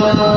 Música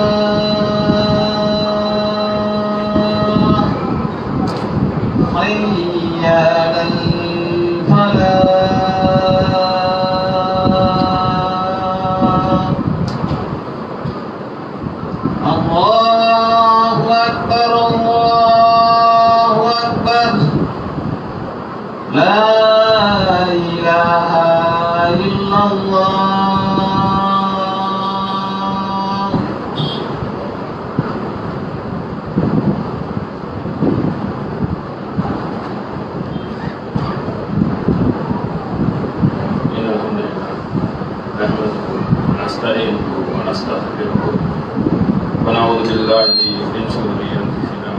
ونعوذ بالله من شرور أنفسنا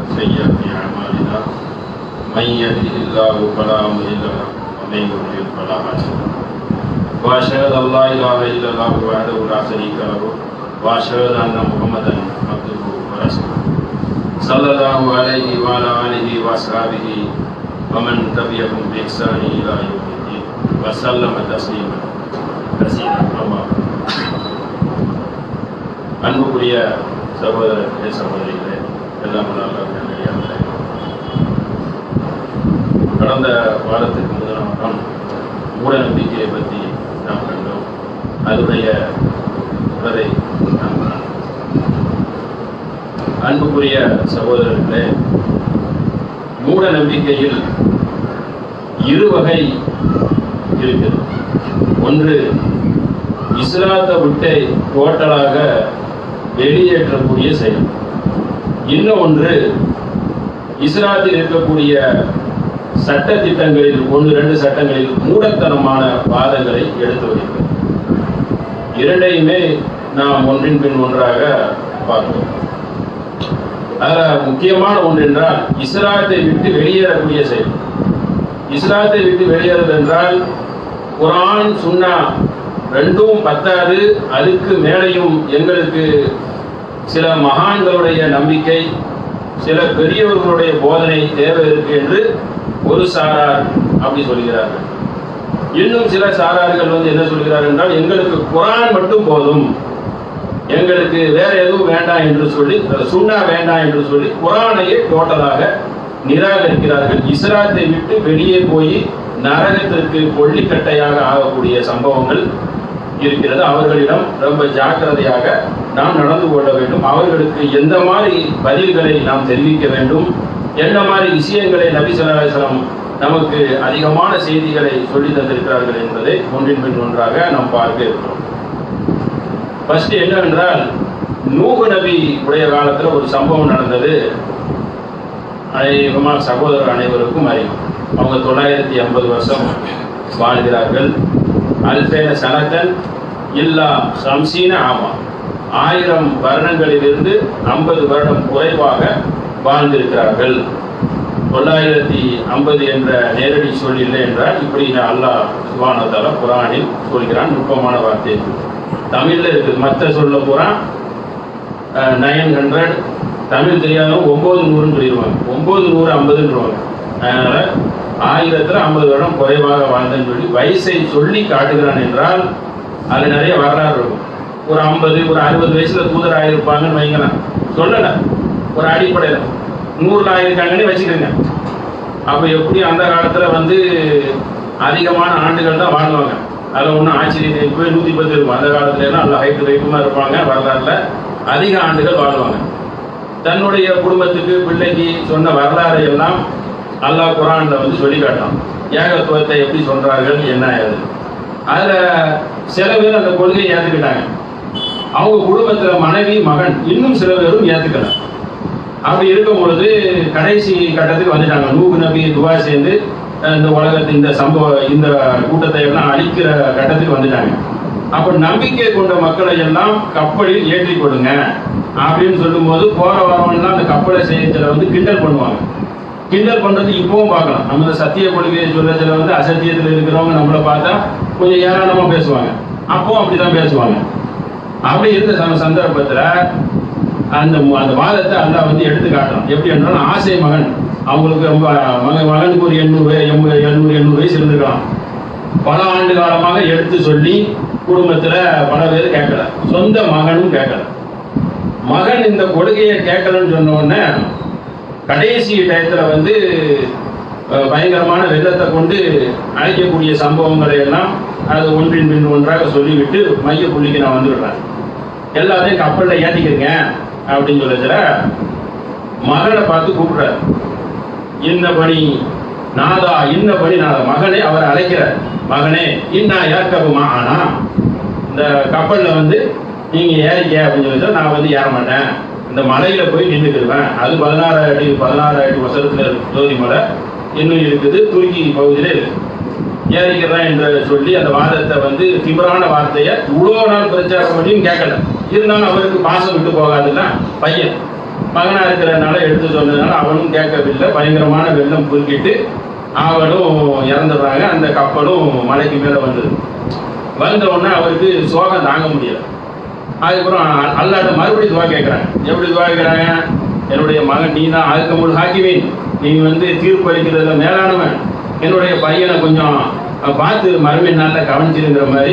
وسيئات أعمالنا. من يهده الله فلا مضل له ومن يضلل فلا هادي له. وأشهد أن لا إله إلا الله وحده لا شريك له وأشهد أن محمدا عبده ورسوله. صلى الله عليه وعلى آله وأصحابه ومن تبعهم بإحسان إلى يوم الدين وسلم تسليما. كثيرا بعد. அன்புக்குரிய சகோதரர்களே சகோதரிகளே எல்லாம் நல்ல கடந்த வாரத்துக்கு முதல் வாரம் மூட நம்பிக்கையை பற்றி நாம் கண்டோம். அதனுடைய தொடரை நாம் அன்புக்குரிய சகோதரர்களே மூட நம்பிக்கையில் இரு வகை இருக்குது ஒன்று இஸ்லாத்தை விட்டு டோட்டலாக வெளியேற்றக்கூடிய செயல். இன்னும் ஒன்று இஸ்லாத்தில் இருக்கக்கூடிய சட்ட திட்டங்களில் ஒன்று ரெண்டு சட்டங்களில் மூடத்தனமான வாதங்களை எடுத்து வைப்பது இரண்டையுமே நாம் ஒன்றின் பின் ஒன்றாக பார்க்கிறோம். அதில் முக்கியமான ஒன்று என்றால் இஸ்லாத்தை விட்டு வெளியேறக்கூடிய செயல். இஸ்லாத்தை விட்டு வெளியேறுவது என்றால் குரான் சுன்னா ரெண்டும் பத்தாது அதுக்கு மேலையும் எங்களுக்கு சில மகான்களுடைய நம்பிக்கை சில பெரியவர்களுடைய போதனை தேவை இருக்கு என்று ஒரு சாரார் அப்படி சொல்கிறார்கள். இன்னும் சில சாரார்கள் வந்து என்ன சொல்கிறார்கள் என்றால் எங்களுக்கு குரான் மட்டும் போதும். எங்களுக்கு வேற எதுவும் வேண்டாம் என்று சொல்லி சுண்ணா வேண்டாம் என்று சொல்லி குரானையே டோட்டலாக நிராகரிக்கிறார்கள். இஸ்ராத்தை விட்டு வெளியே போய் நரகத்திற்கு கொள்ளிக்கட்டையாக ஆகக்கூடிய சம்பவங்கள் இருக்கிறது. அவர்களிடம் ரொம்ப ஜாக்கிரதையாக நாம் நடந்து கொள்ள வேண்டும். அவர்களுக்கு எந்த மாதிரி பதில்களை நாம் தெரிவிக்க வேண்டும்? என்ன மாதிரி விஷயங்களை நபி சொல்லாசலம் நமக்கு அதிகமான செய்திகளை சொல்லி தந்திருக்கிறார்கள் என்பதை ஒன்றின் பின் ஒன்றாக நாம் பார்க்க இருக்கிறோம். ஃபர்ஸ்ட் என்னவென்றால் நூகு நபி உடைய காலத்தில் ஒரு சம்பவம் நடந்தது. அநேகமாக சகோதரர் அனைவருக்கும் அறியும். அவங்க தொள்ளாயிரத்தி ஐம்பது வருஷம் வாழ்கிறார்கள். அல்பேன சனத்தன் இல்லா சம்சீன ஆமா. ஆயிரம் வருடங்களிலிருந்து ஐம்பது வருடம் குறைவாக வாழ்ந்திருக்கிறார்கள். தொள்ளாயிரத்தி ஐம்பது என்ற நேரடி சொல் இல்லை என்றால் இப்படி அல்லாஹ் சுபானத்தால குரானில் சொல்கிறான் நுட்பமான வார்த்தை தமிழில் இருக்குது மற்ற சொல்ல போகிறான் நைன் ஹண்ட்ரட் தமிழ் தெரியாதவங்க ஒம்பது நூறுன்னு சொல்லிடுவாங்க. ஒம்பது நூறு ஐம்பதுன்றவாங்க அதனால் ஆயிரத்துல ஐம்பது வருடம் குறைவாக வாழ்ந்தேன்னு சொல்லி வயசை சொல்லி காட்டுகிறான் என்றால் அது நிறைய வரலாறு இருக்கும். ஒரு ஐம்பது ஒரு அறுபது வயசுல தூதர் ஆயிருப்பாங்கன்னு வைங்களேன். சொல்லல. ஒரு அடிப்படையில். நூறுல ஆயிருக்காங்கன்னு வச்சுக்கோங்க. அப்போ எப்படி அந்த காலத்துல வந்து அதிகமான ஆண்டுகள் தான் வாழ்வாங்க அதில் ஒன்றும் ஆச்சரியம் இப்போ நூற்றி பத்து இருக்கும் அந்த காலத்துல எல்லாம் நல்ல ஹைட்டு வெயிட்டுமா இருப்பாங்க. வரலாறுல அதிக ஆண்டுகள் வாழ்வாங்க தன்னுடைய குடும்பத்துக்கு பிள்ளைக்கு சொன்ன வரலாறை எல்லாம் அல்லாஹ் குரானில் வந்து சொல்லி காட்டான் ஏகத்துவத்தை எப்படி சொல்கிறார்கள் என்ன அது அதில் சில பேர் அந்த கொள்கையை ஏற்றுக்கிட்டாங்க அவங்க குடும்பத்தில் மனைவி மகன் இன்னும் சில பேரும் ஏற்றுக்கல அப்படி இருக்கும் பொழுது கடைசி கட்டத்துக்கு வந்துட்டாங்க. நூகு நபி துவா சேர்ந்து இந்த உலகத்து இந்த சம்பவ இந்த கூட்டத்தை எல்லாம் அழிக்கிற கட்டத்துக்கு வந்துட்டாங்க. அப்ப நம்பிக்கை கொண்ட மக்களை எல்லாம் கப்பலில் ஏற்றி கொடுங்க அப்படின்னு சொல்லும்போது போற வரவன்லாம் அந்த கப்பலை செய்யறதுல வந்து கிண்டல் பண்ணுவாங்க. கிண்டல் பண்றது இப்பவும் பார்க்கலாம். நம்ம இந்த சத்திய கொள்கையை சொல்லத்துல வந்து அசத்தியத்தில் இருக்கிறவங்க நம்மளை பார்த்தா கொஞ்சம் ஏராளமா பேசுவாங்க. அப்பவும் அப்படிதான் பேசுவாங்க. அப்படி இருந்த சம சந்தர்ப்பத்தில் அந்த அந்த வாதத்தை அல்லா வந்து எடுத்து காட்டுறான் எப்படி என்றாலும் ஆசை மகன். அவங்களுக்கு ரொம்ப மகன் மகனுக்கு ஒரு எண்ணூறு எண்பது எழுநூறு எண்ணூறு வயசு இருந்திருக்கலாம். பல ஆண்டு காலமாக எடுத்து சொல்லி குடும்பத்தில் பல பேர் கேட்கல. சொந்த மகனும் கேட்கல. மகன் இந்த கொள்கையை கேட்கலன்னு சொன்ன உடனே கடைசி டயத்துல வந்து பயங்கரமான வெள்ளத்தை கொண்டு அழைக்கக்கூடிய சம்பவங்களை எல்லாம் அது ஒன்றின் பின் ஒன்றாக சொல்லிவிட்டு மைய புள்ளிக்கு நான் வந்துடுறேன் எல்லாத்தையும் கப்பலில் ஏற்றிக்கிறீங்க அப்படின்னு சொல்லிச்சுல மகனை பார்த்து கூப்பிடுற இன்ன பணி நாதா இன்ன பணி நாதா மகனே அவர் அழைக்கிறார் மகனே இன்னா ஏற்கவுமா ஆனா? இந்த கப்பலில் வந்து நீங்கள் ஏறிக்க அப்படின்னு சொல்லி நான் வந்து ஏற மாட்டேன் இந்த மலையில போய் நின்றுக்கிடுவேன் அது பதினாறு அடி பதினாறு அடி வசரத்துல ஜோதி மலை. இன்னும் இருக்குது. துருக்கி பகுதியில இருக்கு. ஏறிக்கிறேன் என்று சொல்லி அந்த வாதத்தை வந்து திமிரான வார்த்தையை இவ்வளோ நாள் பிரச்சாரம் பண்ணியும் கேட்கல. இருந்தாலும் அவருக்கு பாசம் விட்டு போகாதுன்னா பையன். மகனா இருக்கிறதுனால எடுத்து சொன்னதுனால அவனும் கேட்கவில்லை. பயங்கரமான வெள்ளம் குறுக்கிட்டு அவனும் இறந்துடுறாங்க. அந்த கப்பலும் மலைக்கு மேலே வந்தது. வந்த உடனே அவருக்கு சோகம் தாங்க முடியலை. அதுக்கப்புறம் அல்லாட்ட மறுபடியும் துவா கேட்குறாங்க எப்படி துவா கேட்குறாங்க? என்னுடைய மகன் நீ தான் ஆழ்க்கமுள் ஹாக்கிவீன் நீ வந்து தீர்ப்பு அளிக்கிறதுல மேலானவன். என்னுடைய பையனை கொஞ்சம் பார்த்து மறுமை நாளில் கவனிச்சிருங்கிற மாதிரி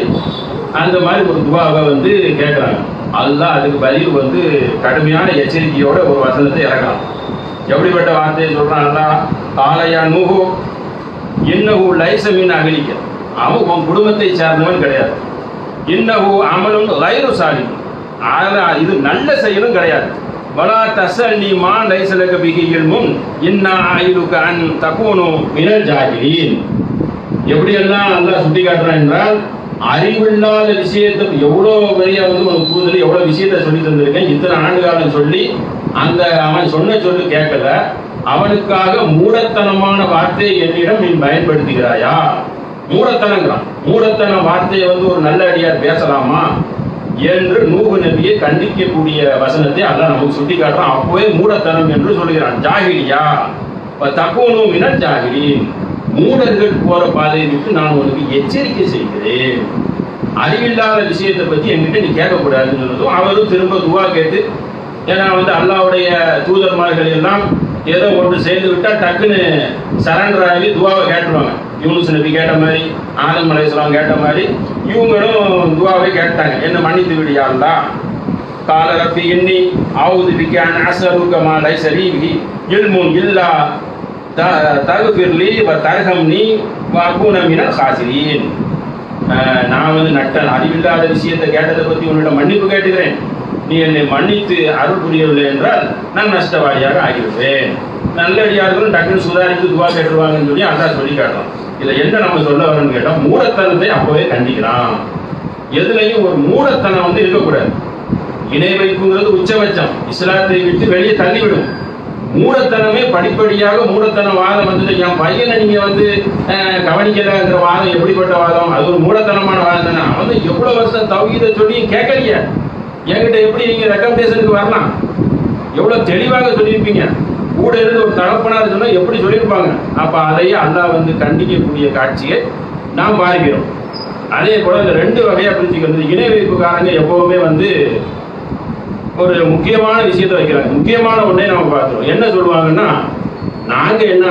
அந்த மாதிரி ஒரு துவாவை வந்து கேட்குறாங்க. அதுதான் அதுக்கு பதில் வந்து கடுமையான எச்சரிக்கையோட ஒரு வசனத்தை இறக்கலாம். எப்படிப்பட்ட வார்த்தையை சொல்றான் அல்லா ஆலையா என்ன இன்னஹு லைசமின் அகலிக்க. அவன் உன் குடும்பத்தை சார்ந்தவன் கிடையாது. இன்னகு அமலும் லைரு சாலி ஆனால் இது நல்ல செயலும் கிடையாது. வலா தசல்லி மா லைசலக பிகி இல்மும் இன்னா ஆயிலுக அன் தகுனு மினல் ஜாகிலீன். எப்படியெல்லாம் அல்லாஹ் சுட்டி காட்டுறான் என்றால் அறிவில்லாத விஷயத்தை எவ்வளோ பெரிய வந்து உனக்கு புரிதல் எவ்வளோ விஷயத்தை சொல்லி தந்திருக்கேன் இத்தனை ஆண்டு காலம் சொல்லி அந்த அவன் சொன்ன சொல்லு கேட்கல அவனுக்காக மூடத்தனமான வார்த்தையை என்னிடம் நீ பயன்படுத்துகிறாயா? மூடத்தனங்கிறான் மூடத்தன வார்த்தையை வந்து ஒரு நல்ல அடியார் பேசலாமா? என்று நூகு நபியை கண்டிக்கக்கூடிய வசனத்தை அல்லாஹ் நமக்கு சுட்டி காட்டுறான் அப்போவே மூடத்தனம் என்று சொல்கிறான் ஜாகிலியா? தக்குவனும் மின ஜாகிரி மூடர்கள் போற பாதையை விட்டு நான் உனக்கு எச்சரிக்கை செய்கிறேன். அறிவில்லாத விஷயத்தை பற்றி என்கிட்ட நீ கேட்கக்கூடாதுன்னு சொன்னதும் அவரும் திரும்ப துவா கேட்டு ஏன்னா வந்து அல்லாவுடைய தூதர்மார்கள் எல்லாம் ஏதோ ஒன்று சேர்ந்து விட்டால் டக்குன்னு சரண்டர் ஆகி துவாவை கேட்டுருவாங்க. யூனுஸ் நபி கேட்ட மாதிரி ஆனந்த் அலையாம் கேட்ட மாதிரி இவங்களும் துவாவை கேட்டாங்க. என்ன மன்னித்து விடியாண்டா கால ரப்பி இன்னி ஆவுது பிக்கான் அசருக்க மா லைசரி இல்முன் இல்லா தகுபிர்லி வ தர்ஹம்னி வ அகூன மினல் காசிரீன் நான் வந்து நட்டன். அறிவில்லாத விஷயத்தை கேட்டதை பற்றி உன்னிடம் மன்னிப்பு கேட்டுக்கிறேன். நீ என்னை மன்னித்து அருள் புரியவில்லை என்றால் நான் நஷ்டவாதியாக ஆகிவிடுவேன். நல்லடியார்களும் டக்குன்னு சுதாரித்து துவா கேட்டுருவாங்கன்னு சொல்லி அதான் சொல்லி காட்டுறோம் இதில் என்ன நம்ம சொல்ல வரோம்னு கேட்டால் மூடத்தனத்தை அப்போவே கண்டிக்கிறான். எதுலையும் ஒரு மூடத்தனம் வந்து இருக்கக்கூடாது. இணை வைப்புங்கிறது உச்சபட்சம். இஸ்லாத்தை விட்டு வெளியே தள்ளிவிடும். மூடத்தனமே படிப்படியாக மூடத்தன வாதம் வந்து என் பையனை நீங்க வந்து அஹ், கவனிக்கலங்கிற வாதம் எப்படிப்பட்ட வாதம்? அது ஒரு மூடத்தனமான வாதம் தானே. அவன் வந்து எவ்வளவு வருஷம் தவிர சொல்லி கேட்கலையே என்கிட்ட எப்படி நீங்கள் ரெக்கமெண்டேஷனுக்கு வரலாம்? எவ்வளோ தெளிவாக சொல்லியிருப்பீங்க. கூட இருந்து ஒரு தகப்பனார் சொன்னால் எப்படி சொல்லியிருப்பாங்க? அப்போ அதையே அல்லாஹ் வந்து கண்டிக்கக்கூடிய காட்சியை நாம் பார்க்கிறோம் அதே போல் இந்த ரெண்டு வகையா பிரிச்சுக்கிறது இணை வைப்புக்காரங்க எப்போவுமே வந்து ஒரு முக்கியமான விஷயத்தை வைக்கிறாங்க. முக்கியமான ஒன்றே நம்ம பார்க்குறோம். என்ன சொல்லுவாங்கன்னா நாங்கள் என்ன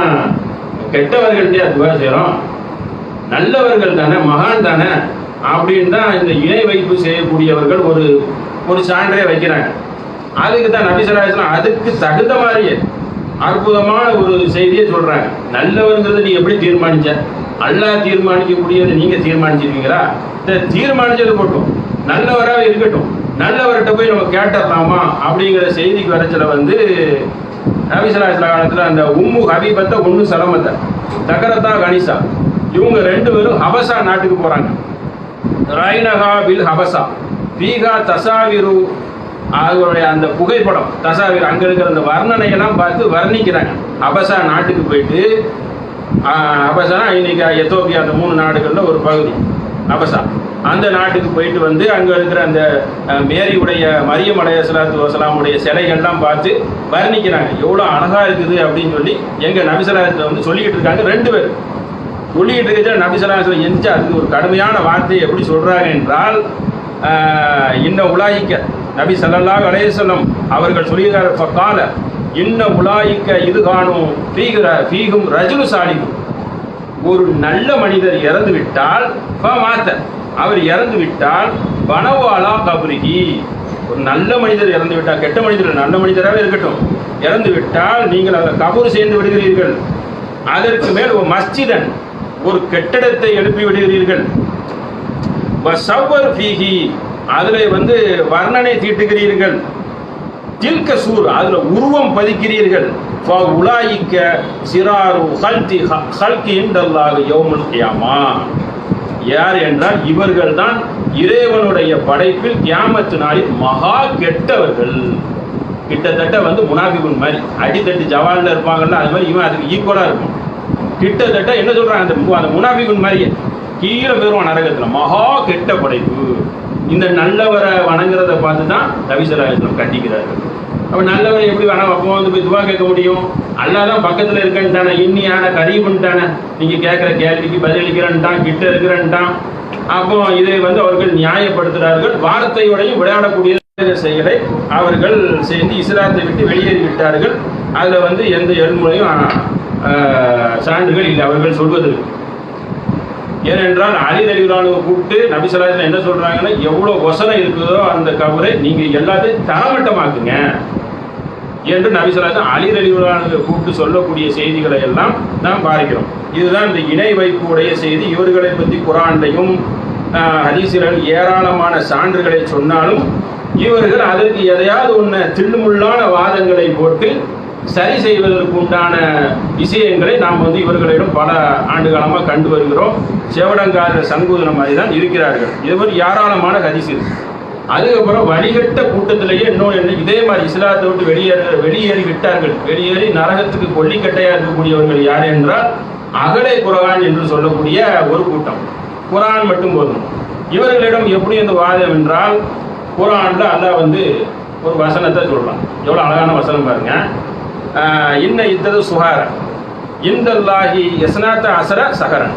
கெட்டவர்கள்ட்டே துவா செய்கிறோம் நல்லவர்கள் தானே மகான் தானே? அப்படின்னு தான் இந்த இணை வைப்பு செய்யக்கூடியவர்கள் ஒரு ஒரு சான்றே வைக்கிறாங்க. அதுக்கு தான் நபிசராஜன் அதுக்கு தகுந்த மாதிரியே அற்புதமான ஒரு செய்தியை சொல்கிறாங்க நல்லவங்கிறது நீ எப்படி தீர்மானிச்ச? அல்லா தீர்மானிக்கக்கூடியதை நீங்கள் தீர்மானிச்சிருக்கீங்களா? இந்த தீர்மானிச்சது போட்டும் நல்லவராக இருக்கட்டும். நல்லவர்கிட்ட போய் நம்ம கேட்டலாமா அப்படிங்கிற செய்திக்கு வரச்சில வந்து நபிசராஜன காலத்தில் அந்த உம்மு ஹபீபத்தை ஒன்று சலமத்தை. தகரத்தா கணிசா இவங்க ரெண்டு பேரும் ஹபசா நாட்டுக்கு போகிறாங்க ரைனகா பில் ஹபசா பீகா தசாவிரு அவருடைய அந்த புகைப்படம் தசாவிர் அங்கே இருக்கிற அந்த வர்ணனையெல்லாம் பார்த்து வர்ணிக்கிறாங்க. அபசா நாட்டுக்கு போயிட்டு அபசா அபசானா இன்னைக்கு எத்தோப்பியா அந்த மூணு நாடுகளில் ஒரு பகுதி அபசா. அந்த நாட்டுக்கு போயிட்டு வந்து அங்கே இருக்கிற அந்த மேரியுடைய மரியம் அலையசலாத்து வசலாமுடைய சிலைகள்லாம் பார்த்து வர்ணிக்கிறாங்க. எவ்வளோ அழகாக இருக்குது அப்படின்னு சொல்லி எங்கள் நபிசலாத்தில் வந்து சொல்லிக்கிட்டு இருக்காங்க ரெண்டு பேர். சொல்லிக்கிட்டு இருக்கிற நபிசலாத்தில் எந்த அதுக்கு ஒரு கடுமையான வார்த்தையை எப்படி சொல்கிறாங்க என்றால் இன்ன உலாயிக்க நபி ஸல்லல்லாஹு அலைஹி அவர்கள் சொல்கிறார் ஃபகால இன்ன உலாயிக்க இது காணும் ஃபீகிற ஃபீகும் ரஜுலு சாலிகும் ஒரு நல்ல மனிதர் இறந்து விட்டால் மாத்த அவர் இறந்து விட்டால் பனவாலா கபரிகி ஒரு நல்ல மனிதர் இறந்து விட்டால் கெட்ட மனிதர் நல்ல மனிதராகவே இருக்கட்டும். இறந்து விட்டால் நீங்கள் அதில் கபூர் சேர்ந்து விடுகிறீர்கள். அதற்கு மேல் ஒரு மஸ்ஜிதன் ஒரு கெட்டிடத்தை எழுப்பி விடுகிறீர்கள். சவ்வர் ஃபீஹி. அதில் வந்து வர்ணனை தீட்டுகிறீர்கள். தில்க சூர் அதில் உருவம் பதிக்கிறீர்கள். ஃபா உலாயிக்க சிராரு ஹல்தி ஹல்கி இண்டல்லாக யௌமுல் கியாமா. யார் என்றால் இவர்கள் தான் இறைவனுடைய படைப்பில் கியாமத்து நாளில் மகா கெட்டவர்கள். கிட்டத்தட்ட வந்து முனாஃபிகுன் மாதிரி. அடித்தட்டு ஜவாலில் இருப்பாங்கல்ல அது மாதிரி இவன் அதுக்கு ஈக்குவலாக இருக்கும். கிட்டத்தட்ட என்ன சொல்கிறாங்க அந்த அந்த முனாஃபிகுன் மாதிரியே. கீழே போயிருவான் நரகத்தில். மகா கெட்ட படைப்பு. இந்த நல்லவரை வணங்குறத பார்த்து தான் ரவிசராஜனம் கண்டிக்கிறார்கள் அப்போ நல்லவரை எப்படி வேணா அப்போ வந்து போய் துவா கேட்க முடியும்? அல்லாதான் தான் பக்கத்துல இருக்கேன்ட்டானே இன்னியான கரீபுன்ட்டானே. நீங்க கேட்குற கேள்விக்கு பதிலளிக்கிறன்ட்டான் கிட்ட இருக்கிறன்ட்டான். அப்போ இதை வந்து அவர்கள் நியாயப்படுத்துகிறார்கள். வார்த்தையோடையும் விளையாடக்கூடிய செயலை அவர்கள் செய்து இஸ்லாத்தை விட்டு வெளியேறி விட்டார்கள் அதுல வந்து எந்த எழுமுறையும் சான்றுகள் இல்லை. அவர்கள் சொல்வதற்கு ஏனென்றால் அலி ரலிலானுவை கூப்பிட்டு நபிசராஜன் என்ன சொல்றாங்கன்னா எவ்வளோ வசனம் இருக்குதோ அந்த கபரை நீங்க எல்லாத்தையும் தரமட்டமாக்குங்க என்று நபிசராஜன் அலி ரலிலானுவை கூப்பிட்டு சொல்லக்கூடிய செய்திகளை எல்லாம் நாம் பார்க்கிறோம் இதுதான் இந்த இணை வைப்பு உடைய செய்தி. இவர்களை பற்றி குரான்லையும் ஹதீசிரல் ஏராளமான சான்றுகளை சொன்னாலும் இவர்கள் அதற்கு எதையாவது ஒன்று தில்லுமுள்ளான வாதங்களை போட்டு சரி செய்வதற்கு உண்டான விஷயங்களை நாம் வந்து இவர்களிடம் பல ஆண்டு காலமாக கண்டு வருகிறோம். செவடங்கார சங்கூதன மாதிரி தான் இருக்கிறார்கள். இது ஒரு ஏராளமான ஹதீஸ் இருக்கு அதுக்கப்புறம் வழிகட்ட கூட்டத்திலேயே இன்னொன்று என்ன இதே மாதிரி இஸ்லாத்தை விட்டு வெளியேற வெளியேறி விட்டார்கள். வெளியேறி நரகத்துக்கு கொல்லிக்கட்டையாக இருக்கக்கூடியவர்கள் யார் என்றால் அகலை குரான் என்று சொல்லக்கூடிய ஒரு கூட்டம். குரான் மட்டும் போதும். இவர்களிடம் எப்படி அந்த வாதம் என்றால் குரானில் அல்லாஹ் வந்து ஒரு வசனத்தை சொல்லலாம் எவ்வளோ அழகான வசனம் பாருங்கள் இன்ன இத்தது சுகார இந்தல்லாஹி எஸ்னாத்த அசர சகரன்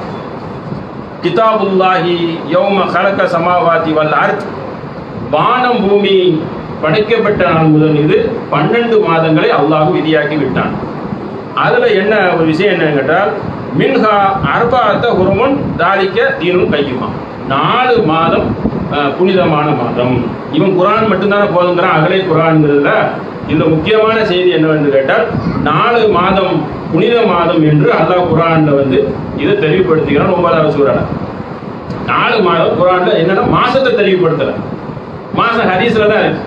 கிதாபுல்லாஹி யௌம கலக்க சமாவாதி வல் அர்த் வானம் பூமி படைக்கப்பட்ட நாள் முதல் இது பன்னெண்டு மாதங்களை அல்லாஹ் விதியாக்கி விட்டான் அதில் என்ன ஒரு விஷயம் என்னன்னு கேட்டால் மின்ஹா அர்பாத்த ஹுருமுன் தாலிக்க தீனும் கையுமா நாலு மாதம் புனிதமான மாதம் இவன் குரான் மட்டும்தானே போதுங்கிறான் அகலே குரான்ங்கிறதுல இந்த முக்கியமான செய்தி என்னவென்று கேட்டால் நாலு மாதம் புனித மாதம் என்று அல்லாஹ் குரான்ல வந்து இதை தெளிவுபடுத்திக்கிறான் ஒன்பதாவது சூறான நாலு மாதம் குரான்ல என்னன்னா மாசத்தை தெளிவுபடுத்தல. மாசம் ஹதீஸ்ல தான் இருக்கு.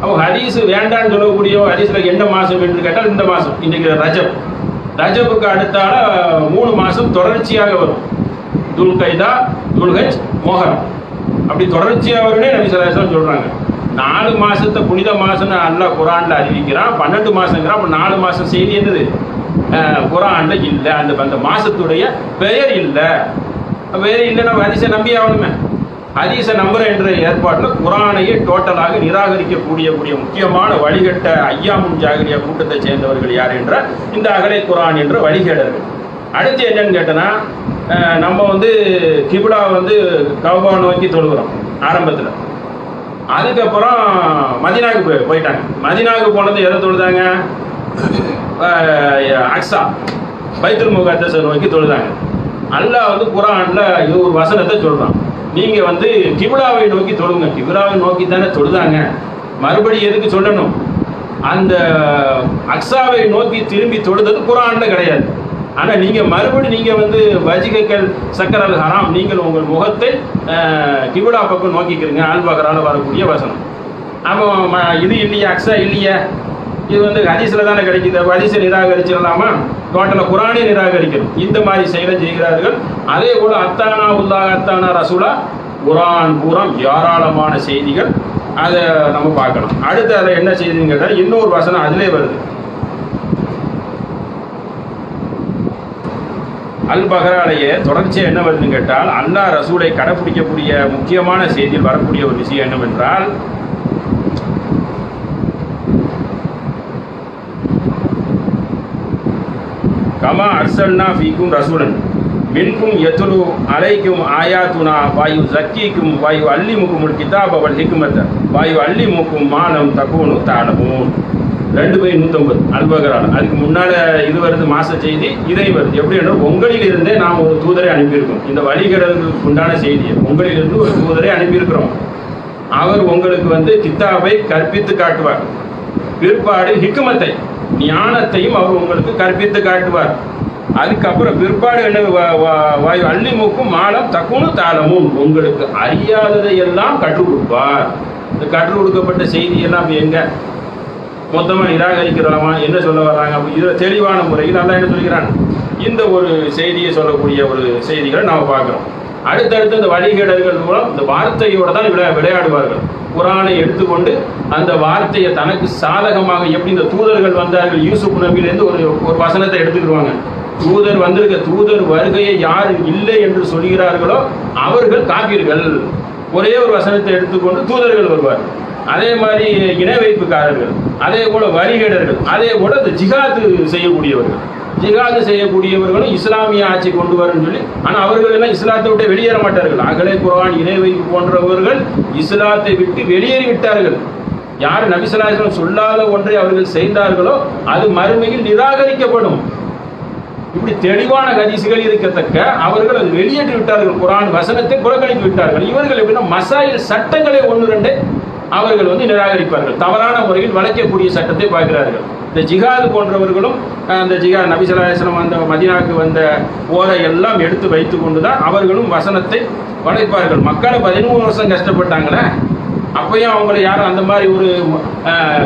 அப்போ ஹதீஸ் வேண்டாம்னு சொல்லக்கூடிய ஹதீஸ்ல எந்த மாசம் என்று கேட்டால் இந்த மாசம் இன்னைக்கு ரஜப். ரஜபுக்கு அடுத்தால மூணு மாசம் தொடர்ச்சியாக வரும். துல்கைதா துல்கஜ் மோகரம் அப்படி தொடர்ச்சியாக வரும்னே நபி சலாசம் சொல்றாங்க. நாலு மாதத்தை புனித மாதம்னு அல்ல குரானில் அறிவிக்கிறான். பன்னெண்டு மாதங்கிறான் அப்போ நாலு மாதம் செய்தி என்னது? குரானில் இல்லை. அந்த அந்த மாதத்துடைய பெயர் இல்லை. பெயர் இல்லைன்னா ஹதீஸை நம்பி ஆகணுமே. ஹதீஸை நம்புற என்ற ஏற்பாட்டில் குரானையே டோட்டலாக நிராகரிக்கக்கூடிய கூடிய முக்கியமான வழிகட்ட ஐயாமுன் ஜாகிரியா கூட்டத்தை சேர்ந்தவர்கள் யார் என்றால் இந்த அகலை குரான் என்ற வழிகேடர்கள். அடுத்து என்னன்னு கேட்டனா நம்ம வந்து கிபிலா வந்து கவுபா நோக்கி தொழுகிறோம் ஆரம்பத்தில். அதுக்கப்புறம் மதினாவுக்கு போய் போயிட்டாங்க. மதினாவுக்கு போனது எதை தொழுதாங்க? அக்ஸா. பைத்துல் முகத்தஸை நோக்கி தொழுதாங்க. அல்லாஹ் வந்து குரான்ல இது ஒரு வசனத்தை சொல்றான். நீங்க வந்து கிபிலாவை நோக்கி தொழுங்க. கிபிலாவை நோக்கி தானே தொழுதாங்க. மறுபடியும் எதுக்கு சொல்லணும்? அந்த அக்ஸாவை நோக்கி திரும்பி தொழுதது குரான்ல கிடையாது. ஆனால் நீங்கள் மறுபடியும் நீங்கள் வந்து வஜிகைகள் சக்கரல் ஹராம் நீங்கள் உங்கள் முகத்தை கிவிடா பக்கம் நோக்கிக்கிறீங்க ஆல்பகரால வரக்கூடிய வசனம். அப்போ இது இல்லையா அக்ஸா இல்லையா? இது வந்து ஹதீஸில் தானே கிடைக்குது. ஹதீஸை நிராகரிச்சிடலாமா? டோட்டலாக குரானே நிராகரிக்கணும் இந்த மாதிரி செயலை செய்கிறார்கள். அதே போல அத்தானா உல்லா அத்தானா ரசூலா குரான் பூரம் ஏராளமான செய்திகள். அதை நம்ம பார்க்கணும். அடுத்து அதை என்ன செய்தின்னு கேட்டால் இன்னொரு வசனம் அதிலே வருது. அல் பஹராலேயே தொடர்ச்சியாக என்ன வருதுன்னு கேட்டால் அல்லாஹ் ரசூலை கடைபிடிக்கக்கூடிய முக்கியமான செய்தியில் வரக்கூடிய ஒரு விஷயம் என்னவென்றால் கமா அர்சல்னா ஃபீக்கும் ரசூலன். மின்கும் எத்துலு அலைக்கும் ஆயாத்துனா வாயு ஜக்கிக்கும் வாயு அல்லிமுக்கும் கிதாப் அவள் ஹிக்மத்த வாயு அல்லிமுக்கும் மானம் தகூனு தாளமும் ரெண்டு பை நூற்றம்பது அல்பகரான அதுக்கு முன்னால் இது வருது மாச செய்தி இதை வருது. எப்படி என்றால் உங்களிலிருந்தே நாம் ஒரு தூதரை அனுப்பியிருக்கோம். இந்த வழிகடலுக்கு உண்டான செய்தியை. உங்களிலிருந்து ஒரு தூதரை அனுப்பியிருக்கிறோம். அவர் உங்களுக்கு வந்து கித்தாவை கற்பித்து காட்டுவார். பிற்பாடு ஹிக்குமத்தை ஞானத்தையும் அவர் உங்களுக்கு கற்பித்து காட்டுவார். அதுக்கப்புறம் பிற்பாடு என்ன வாயு வா- வாயு மாலம் தக்குனு தாளமும். உங்களுக்கு அறியாததை எல்லாம் கற்றுக் கொடுப்பார். இந்த கற்றுக் கொடுக்கப்பட்ட செய்தியெல்லாம் எங்கே? மொத்தமாக நிராகரிக்கிறோமா? என்ன சொல்ல வர்றாங்க? அப்ப தெளிவான முறையில் நல்லா என்ன சொல்கிறான்? இந்த ஒரு செய்தியை சொல்லக்கூடிய ஒரு செய்திகளை நாம் பார்க்குறோம். அடுத்தடுத்து இந்த வழிகேடர்கள் மூலம் இந்த வார்த்தையோட தான் விளையா விளையாடுவார்கள். குரானை எடுத்துக்கொண்டு அந்த வார்த்தையை தனக்கு சாதகமாக எப்படி இந்த தூதர்கள் வந்தார்கள் யூசுப் நபியிலேருந்து ஒரு ஒரு வசனத்தை எடுத்துக்கிடுவாங்க. தூதர் வந்திருக்க தூதர் வருகையை யார் இல்லை என்று சொல்கிறார்களோ அவர்கள் காப்பீர்கள் ஒரே ஒரு வசனத்தை எடுத்துக்கொண்டு தூதர்கள் வருவார் அதே மாதிரி இணை வைப்புக்காரர்கள் அதே போல வரிகேடர்கள் அதே போல இந்த ஜிகாது செய்யக்கூடியவர்கள். ஜிகாது செய்யக்கூடியவர்களும் இஸ்லாமிய ஆட்சி கொண்டு வரும்னு சொல்லி ஆனால் அவர்கள் எல்லாம் இஸ்லாத்தை விட்டு வெளியேற மாட்டார்கள். அகலை குரான் இணை வைப்பு போன்றவர்கள் இஸ்லாத்தை விட்டு வெளியேறி விட்டார்கள். யார் நபிசலாசனம் சொல்லாத ஒன்றை அவர்கள் செய்தார்களோ அது மறுமையில் நிராகரிக்கப்படும். இப்படி தெளிவான ஹதீசுகள் இருக்கத்தக்க அவர்கள் அது வெளியேற்றி விட்டார்கள். குரான் வசனத்தை புறக்கணித்து விட்டார்கள். இவர்கள் எப்படின்னா மசாயில் சட்டங்களை ஒன்று ரெண்டு அவர்கள் வந்து நிராகரிப்பார்கள். தவறான முறையில் வளைக்கக்கூடிய சட்டத்தை பார்க்கிறார்கள். இந்த ஜிகாது போன்றவர்களும் அந்த ஜிகா நபிசலாசனம் அந்த மதினாவுக்கு வந்த ஓரை எல்லாம் எடுத்து வைத்து கொண்டுதான் அவர்களும் வசனத்தை வளைப்பார்கள். மக்களை பதிமூணு வருஷம் கஷ்டப்பட்டாங்களே. அப்பயும் அவங்கள யாரும் அந்த மாதிரி ஒரு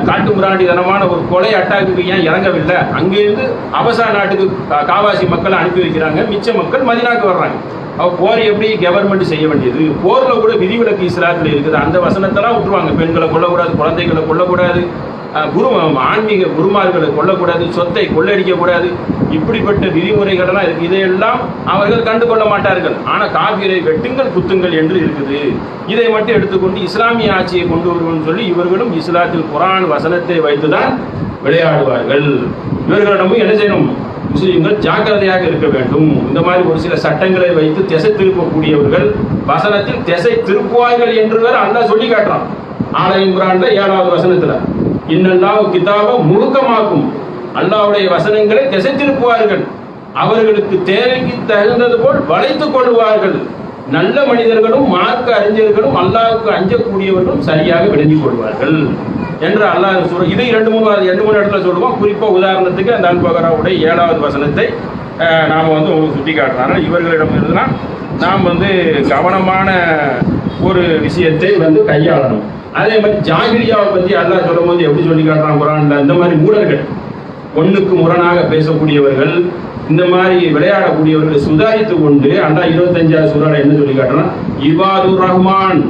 காட்டு மிராண்டித்தனமான ஒரு கொலை அட்டாக்குக்கு ஏன் இறங்கவில்லை? அங்கிருந்து அவசா நாட்டுக்கு காவாசி மக்களை அனுப்பி வைக்கிறாங்க. மிச்ச மக்கள் மதினாக்கு வர்றாங்க. அவள் போர் எப்படி கவர்மெண்ட் செய்ய வேண்டியது? போரில் கூட விதிவிலக்கு இஸ்லாத்தில் இருக்குது. அந்த வசனத்தெல்லாம் விட்டுருவாங்க. பெண்களை கொல்லக்கூடாது குழந்தைகளை கொல்லக்கூடாது குரு ஆன்மீக குருமார்களை கொல்லக்கூடாது சொத்தை கொள்ளடிக்கக்கூடாது. இப்படிப்பட்ட விதிமுறைகளெல்லாம் இருக்குது இதையெல்லாம் அவர்கள் கண்டு கொள்ள மாட்டார்கள். ஆனால் காவிரை வெட்டுங்கள் குத்துங்கள் என்று இருக்குது. இதை மட்டும் எடுத்துக்கொண்டு இஸ்லாமிய ஆட்சியை கொண்டு வருவோம்னு சொல்லி இவர்களும் இஸ்லாத்தில் குரான் வசனத்தை வைத்துதான் விளையாடுவார்கள். இவர்களிடமும் என்ன செய்யணும்? முஸ்லிம்கள் ஜாக்கிரதையாக இருக்க வேண்டும். இந்த மாதிரி ஒரு சில சட்டங்களை வைத்து திசை திருப்பக்கூடியவர்கள் வசனத்தில் திசை திருப்புவார்கள் என்று வேற அண்ணா சொல்லி காட்டுறான். ஆலயம் குரான்ல ஏழாவது வசனத்துல இன்னல்லாவு கிதாபம் முழுக்கமாக்கும். அல்லாவுடைய வசனங்களை திசை திருப்புவார்கள். அவர்களுக்கு தேவைக்கு தகுந்தது போல் வளைத்துக் கொள்வார்கள் நல்ல மனிதர்களும் மார்க்க அறிஞர்களும் அல்லாவுக்கு அஞ்சக்கூடியவர்களும் சரியாக விளங்கிக் கொள்வார்கள். என்று அல்லாஹ் சொல்ற இது இரண்டு மூணு ரெண்டு மூணு இடத்துல சொல்லுவோம். குறிப்பாக உதாரணத்துக்கு அந்த அல்பகராவுடைய ஏழாவது வசனத்தை நாம் வந்து உங்களுக்கு சுட்டி காட்டுறாங்க இவர்களிடம் இருந்துதான் நாம் வந்து கவனமான ஒரு விஷயத்தை வந்து கையாளணும். அதே மாதிரி ஜாகிரியாவை பற்றி அல்லாஹ் சொல்லும் போது எப்படி சொல்லி காட்டுறான் குரான்ல? இந்த மாதிரி மூடர்கள் ஒன்றுக்கு முரணாக பேசக்கூடியவர்கள் இந்த மாதிரி விளையாடக்கூடியவர்களை சுதாரித்து கொண்டு அண்டா இருபத்தஞ்சாவது சூறால என்ன சொல்லி காட்டுறான் இவாது ரஹ்மான்.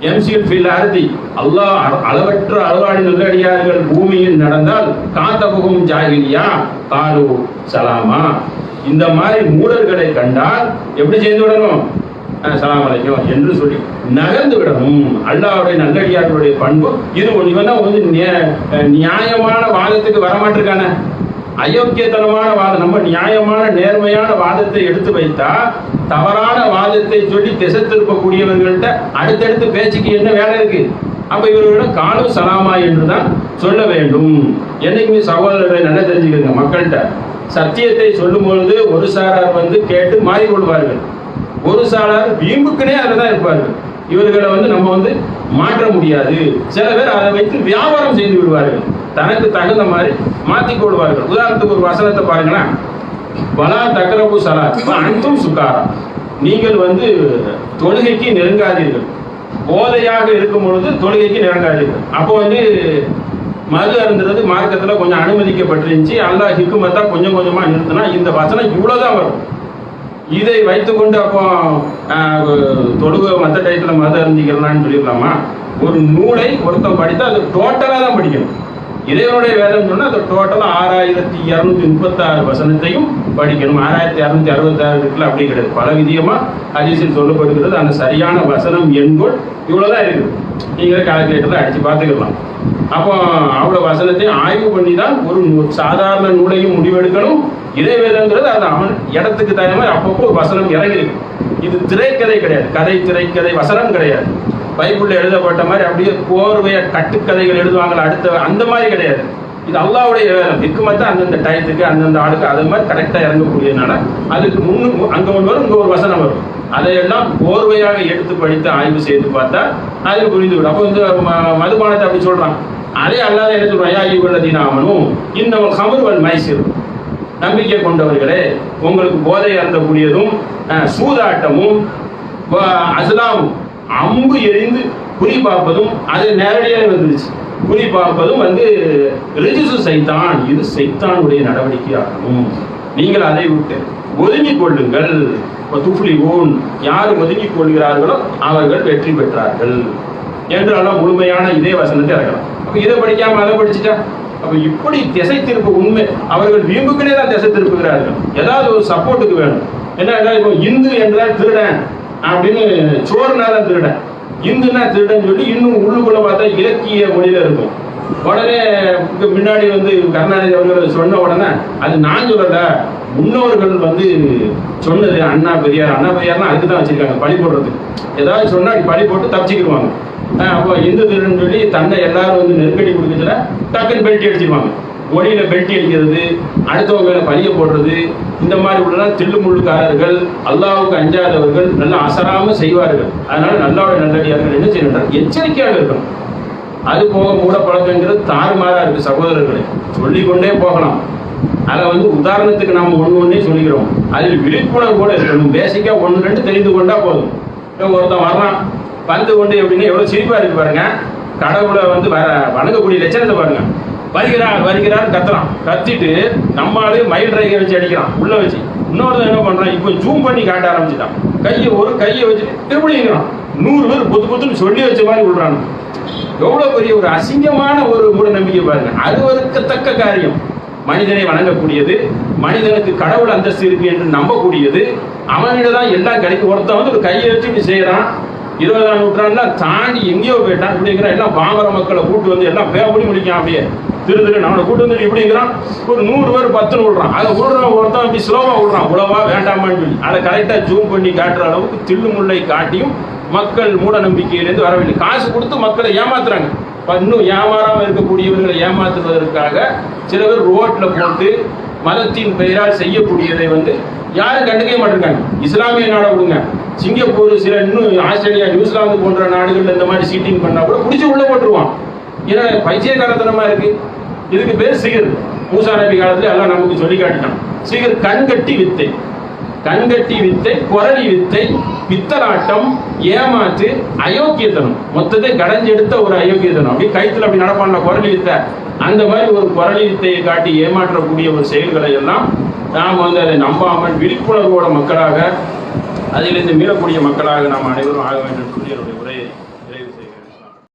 எம்சில் ஃபில் அர்தி அல்லாஹ் அ- அளவற்ற அளவாடி நல்லடியார்கள் பூமியில் நடந்தால் காத்தபுகும் ஜாகிலியா? காலு சலாமா. இந்த மாதிரி மூடர்களை கண்டால் எப்படி செய்து விடணும்? அஹ், சலாம் அலைக்கும் என்று சொல்லி நகர்ந்து விடணும். அல்லாஹ்வுடைய நல்லடியார்களுடைய பண்பு இது ஒண்ணு. இவன் வந்து நியா- அஹ், நியாயமான வாதத்துக்கு வரமாட்டிருக்கானே. அயோக்கியத்தனமான வாதம் நம்ம நியாயமான நேர்மையான வாதத்தை எடுத்து வைத்தா தவறான வாதத்தை சொல்லி திசை திருப்பக்கூடியவர்கள்ட்ட அடுத்தடுத்து பேச்சுக்கு என்ன வேலை இருக்கு? அப்ப இவர்களிடம் காலும் சலாமா என்றுதான் சொல்ல வேண்டும். என்னைக்குமே சகோதரர்களை நல்லா தெரிஞ்சுக்கோங்க மக்கள்கிட்ட. சத்தியத்தை சொல்லும் பொழுது ஒரு சாரார் வந்து கேட்டு மாறிக்கொள்வார்கள் ஒரு சாரார் வீம்புக்குனே அதில் தான் இருப்பார்கள். இவர்களை வந்து நம்ம வந்து மாற்ற முடியாது. சில பேர் அதை வைத்து வியாபாரம் செய்து விடுவார்கள். தனக்கு தகுந்த மாதிரி மாற்றி கொள்வார்கள் உதாரணத்துக்கு ஒரு வசனத்தை பாருங்களேன். வலா தக்கரபு சலா அன்றும் சுகாரா. நீங்கள் வந்து தொழுகைக்கு நெருங்காதீர்கள். போதையாக இருக்கும் பொழுது தொழுகைக்கு நெருங்காதீர்கள். அப்போ வந்து மது அருந்துறது மார்க்கத்தில் கொஞ்சம் அனுமதிக்கப்பட்டிருந்துச்சு. அல்லா ஹிக்குமத்தா கொஞ்சம் கொஞ்சமாக நிறுத்தினா இந்த வசனம் இவ்வளோதான் வரும். இதை வைத்துக்கொண்டு அப்போ தொழுக தொழுகை மற்ற டயத்தில் மது அருந்திக்கலாம்னு சொல்லிடலாமா? ஒரு நூலை ஒருத்தன் படித்தா அது டோட்டலாக தான் படிக்கணும். இறைவனுடைய வேதம் சொன்னால் அது டோட்டலாக ஆறாயிரத்தி இரநூத்தி முப்பத்தாறு வசனத்தையும் படிக்கணும். ஆறாயிரத்தி இரநூத்தி அறுபத்தாறு இருக்குல்ல அப்படி கிடையாது. பல விதியமாக ஹதீஸில் சொல்லப்படுகிறது அந்த சரியான வசனம் எண்கோள் இவ்வளோதான் இருக்குது. நீங்களே கால்குலேட்டரில் அடித்து பார்த்துக்கலாம். அப்போ அவ்வளோ வசனத்தையும் ஆய்வு பண்ணி தான் ஒரு நூ- சாதாரண நூலையும் முடிவெடுக்கணும். இறைவேதங்கிறது அது அவன் இடத்துக்கு தகுந்த மாதிரி அப்பப்போ ஒரு வசனம் இறங்கிருக்கு இது திரைக்கதை கிடையாது. கதை திரைக்கதை வசனம் கிடையாது. பைபிளில் எழுதப்பட்ட மாதிரி அப்படியே கோர்வைய கட்டுக்கதைகள் எழுதுவாங்களா அடுத்த அந்த மாதிரி கிடையாது. இது அல்லாவுடைய வேதம் ஹிக்குமத்தை அந்தந்த டயத்துக்கு அந்தந்த ஆளுக்கு அது மாதிரி கரெக்டாக இறங்கக்கூடியதுனால அதுக்கு முன்னு அங்கே ஒன்று வரும் இங்கே ஒரு வசனம் வரும். அதையெல்லாம் கோர்வையாக எடுத்து படித்து ஆய்வு செய்து பார்த்தா அது புரிந்து விடும் அப்போ வந்து ம- மதுபானத்தை அப்படி சொல்கிறான் அதே அல்லாத என்ன சொல்றான் யா இவ்வளவு இன்னும் ஹமர்வல் மைசூர். நம்பிக்கை கொண்டவர்களே உங்களுக்கு போதை அறந்தக்கூடியதும் சூதாட்டமும் அஸ்லாமும் அம்பு எரிந்து குறி பார்ப்பதும் அது நேரடியாக வந்துருச்சு. குறி பார்ப்பதும் வந்து ரிஜிசு சைத்தான். இது சைத்தானுடைய நடவடிக்கையாகும். நீங்கள் அதை விட்டு ஒதுங்கிக் கொள்ளுங்கள். துஃப்லி ஓன் யார் ஒதுங்கிக் கொள்கிறார்களோ அவர்கள் வெற்றி பெற்றார்கள். என்று எல்லாம் முழுமையான இதே வசனத்தை இறக்கலாம் அப்போ இதை படிக்காம அதை படிச்சுட்டா? அப்போ இப்படி திசை திருப்பு உண்மை. அவர்கள் வீம்புக்குனே தான் திசை திருப்புகிறார்கள். ஏதாவது ஒரு சப்போர்ட்டுக்கு வேணும். என்ன இப்போ இந்து என்றால் திருடன். அப்படின்னு சோறுனால திருட. திருடன் இந்துனா திருடன்னு சொல்லி இன்னும் உள்ளுக்குள்ள பார்த்தா இலக்கிய மொழியில இருக்கும். உடனே முன்னாடி வந்து கருணாநிதி அவர்கள் சொன்ன உடனே அது நான் சொல்லல. முன்னோர்கள் வந்து சொன்னது அண்ணா பெரியார். அண்ணா பெரியார்னா அதுக்கு தான் வச்சிருக்காங்க பழி போடுறதுக்கு. ஏதாவது சொன்னா பழி போட்டு தப்பிச்சுக்கிடுவாங்க அப்போ இந்து திருடன் சொல்லி தன்னை எல்லாரும் வந்து நெருக்கடி கொடுக்கறதுல டக்குன்னு பெல்ட்டி அடிச்சிருவாங்க. கொடியில பெல்ட்டி அடிக்கிறது அடுத்தவங்க மேல பழிய போடுறது இந்த மாதிரி உள்ள தில்லு முள்ளுக்காரர்கள் அல்லாவுக்கு அஞ்சாதவர்கள் நல்லா அசராம செய்வார்கள். அதனால நல்லாவுடைய நல்லடியார்கள் என்ன செய்யணும் எச்சரிக்கையாக இருக்கணும். அது போக மூட பழக்கங்கிறது தாறுமாறா இருக்கு சகோதரர்களை. சொல்லிக்கொண்டே போகலாம். அதை வந்து உதாரணத்துக்கு நாம் ஒன்று ஒன்றே சொல்லிக்கிறோம். அதில் விழிப்புணர்வு கூட இருக்கணும். பேசிக்காக ஒன்று ரெண்டு தெரிந்து கொண்டா போதும். ஒருத்தன் வர்றான் வந்து கொண்டு எப்படின்னா எவ்வளோ சிரிப்பாக இருக்கு பாருங்க. கடவுளை வந்து வர வணங்கக்கூடிய லட்சணத்தை பாருங்க. வருகிறார் வருகிறார் கத்துறான். கத்திட்டு நம்மளாலே மயில் ரேகை வச்சு அடிக்கிறான். உள்ள வச்சு. இன்னொருத்தன் என்ன பண்றான்? இப்போ ஜூம் பண்ணி காட்ட ஆரம்பிச்சுட்டான். கையை ஒரு கையை வச்சு எப்படிங்கிறான் நூறு பேர் புத்து புத்துன்னு சொல்லி வச்ச மாதிரி விடுறான். எவ்வளவு பெரிய ஒரு அசிங்கமான ஒரு மூட நம்பிக்கை பாருங்க. அது வெறுக்கத்தக்க காரியம். மனிதனை வணங்கக்கூடியது மனிதனுக்கு கடவுள் அந்தஸ்து இருக்கு என்று நம்பக்கூடியது அவனிட தான் எல்லாம் கிடைக்கும். ஒருத்தன் வந்து ஒரு கையை வச்சு இப்படி செய்யறான் இருபதாம் நூற்றாண்டுல தாண்டி எங்கேயோ போயிட்டான். அப்படிங்கிற எல்லாம் பாமர மக்களை கூட்டு வந்து எல்லாம் பேபடி முடிக்கான் அப்படியே. திரு திரு நம்மளை கூட்டு வந்து இப்படிங்கிறான் ஒரு நூறு பேர் பத்துன்னு விடுறான். அதை விடுறான் ஒருத்தன் அப்படி ஸ்லோவாக விடுறான். உழவா வேண்டாமான்னு சொல்லி. அதை கரெக்டாக ஜூம் பண்ணி காட்டுற அளவுக்கு தில்லு முல்லை காட்டியும் மக்கள் மூட நம்பிக்கையிலேருந்து வரவில்லை காசு கொடுத்து மக்களை ஏமாத்துறாங்க. இன்னும் ஏமாறாமல் இருக்கக்கூடியவர்களை ஏமாத்துவதற்காக சில பேர் ரோட்டில் போட்டு மதத்தின் பெயரால் செய்யக்கூடியதை வந்து யாரும் கண்டுக்கவே மாட்டிருக்காங்க. இஸ்லாமிய நாடை விடுங்க. சிங்கப்பூர் சில இன்னும் ஆஸ்திரேலியா நியூசிலாந்து போன்ற நாடுகளில் இந்த மாதிரி சீட்டிங் பண்ணால் கூட பிடிச்சி உள்ளே போட்டுருவான். ஏன்னா பைத்தியக்காரத்தனமா இருக்கு. இதுக்கு பேர் சிகர். மூசா நபி காலத்துல எல்லாம் நமக்கு சொல்லி காட்டினான். சிகர் கண்கட்டி வித்தை. கண்கட்டி வித்தை குரலி வித்தை பித்தலாட்டம் ஏமாற்று அயோக்கியத்தனம். மொத்தத்தை கடைஞ்செடுத்த ஒரு அயோக்கியத்தனம். அப்படி கைத்துல அப்படி நடப்பான குரலி வித்தை. அந்த மாதிரி ஒரு குரலி வித்தையை காட்டி ஏமாற்றக்கூடிய ஒரு செயல்களை எல்லாம் நாம் வந்து அதை நம்பாமல் விழிப்புணர்வோட மக்களாக அதிலிருந்து மீளக்கூடிய மக்களாக நாம் அனைவரும் ஆக வேண்டும் என்று